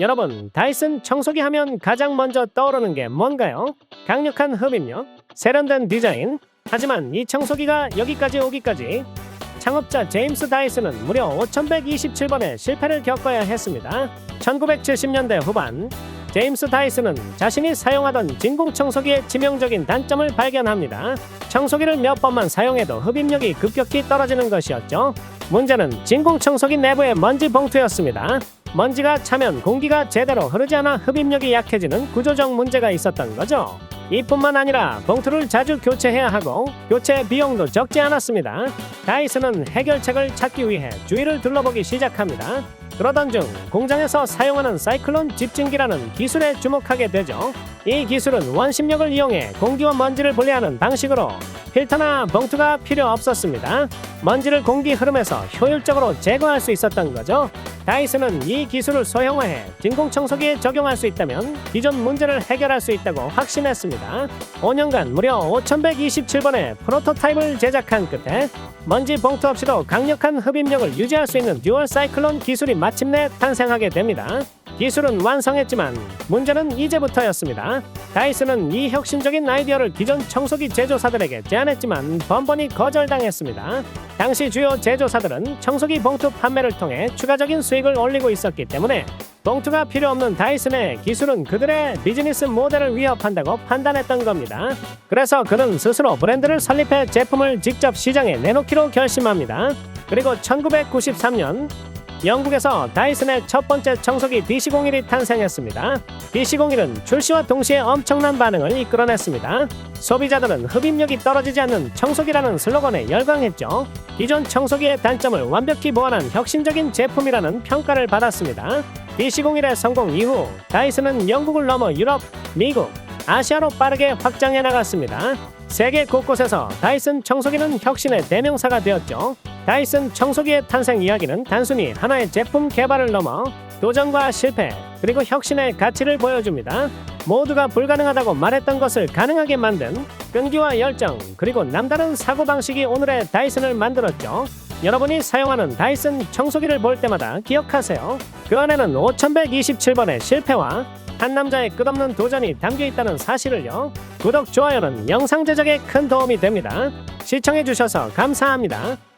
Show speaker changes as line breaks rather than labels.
여러분, 다이슨 청소기 하면 가장 먼저 떠오르는 게 뭔가요? 강력한 흡입력, 세련된 디자인. 하지만 이 청소기가 여기까지 오기까지 창업자 제임스 다이슨은 무려 5127번의 실패를 겪어야 했습니다. 1970년대 후반 제임스 다이슨은 자신이 사용하던 진공 청소기의 치명적인 단점을 발견합니다. 청소기를 몇 번만 사용해도 흡입력이 급격히 떨어지는 것이었죠. 문제는 진공 청소기 내부의 먼지 봉투였습니다. 먼지가 차면 공기가 제대로 흐르지 않아 흡입력이 약해지는 구조적 문제가 있었던 거죠. 이뿐만 아니라 봉투를 자주 교체해야 하고 교체 비용도 적지 않았습니다. 다이슨은 해결책을 찾기 위해 주위를 둘러보기 시작합니다. 그러던 중 공장에서 사용하는 사이클론 집진기라는 기술에 주목하게 되죠. 이 기술은 원심력을 이용해 공기와 먼지를 분리하는 방식으로 필터나 봉투가 필요 없었습니다. 먼지를 공기 흐름에서 효율적으로 제거할 수 있었던 거죠. 다이슨은 이 기술을 소형화해 진공 청소기에 적용할 수 있다면 기존 문제를 해결할 수 있다고 확신했습니다. 5년간 무려 5127번의 프로토타입을 제작한 끝에 먼지 봉투 없이도 강력한 흡입력을 유지할 수 있는 듀얼 사이클론 기술이 마침내 탄생하게 됩니다. 기술은 완성했지만 문제는 이제부터였습니다. 다이슨은 이 혁신적인 아이디어를 기존 청소기 제조사들에게 제안했지만 번번이 거절당했습니다. 당시 주요 제조사들은 청소기 봉투 판매를 통해 추가적인 수익을 올리고 있었기 때문에 봉투가 필요 없는 다이슨의 기술은 그들의 비즈니스 모델을 위협한다고 판단했던 겁니다. 그래서 그는 스스로 브랜드를 설립해 제품을 직접 시장에 내놓기로 결심합니다. 그리고 1993년 영국에서 다이슨의 첫 번째 청소기 DC01이 탄생했습니다. DC01은 출시와 동시에 엄청난 반응을 이끌어냈습니다. 소비자들은 흡입력이 떨어지지 않는 청소기라는 슬로건에 열광했죠. 기존 청소기의 단점을 완벽히 보완한 혁신적인 제품이라는 평가를 받았습니다. DC01의 성공 이후 다이슨은 영국을 넘어 유럽, 미국, 아시아로 빠르게 확장해 나갔습니다. 세계 곳곳에서 다이슨 청소기는 혁신의 대명사가 되었죠. 다이슨 청소기의 탄생 이야기는 단순히 하나의 제품 개발을 넘어 도전과 실패 그리고 혁신의 가치를 보여줍니다. 모두가 불가능하다고 말했던 것을 가능하게 만든 끈기와 열정 그리고 남다른 사고방식이 오늘의 다이슨을 만들었죠. 여러분이 사용하는 다이슨 청소기를 볼 때마다 기억하세요. 그 안에는 5127번의 실패와 한 남자의 끝없는 도전이 담겨 있다는 사실을요. 구독, 좋아요는 영상 제작에 큰 도움이 됩니다. 시청해주셔서 감사합니다.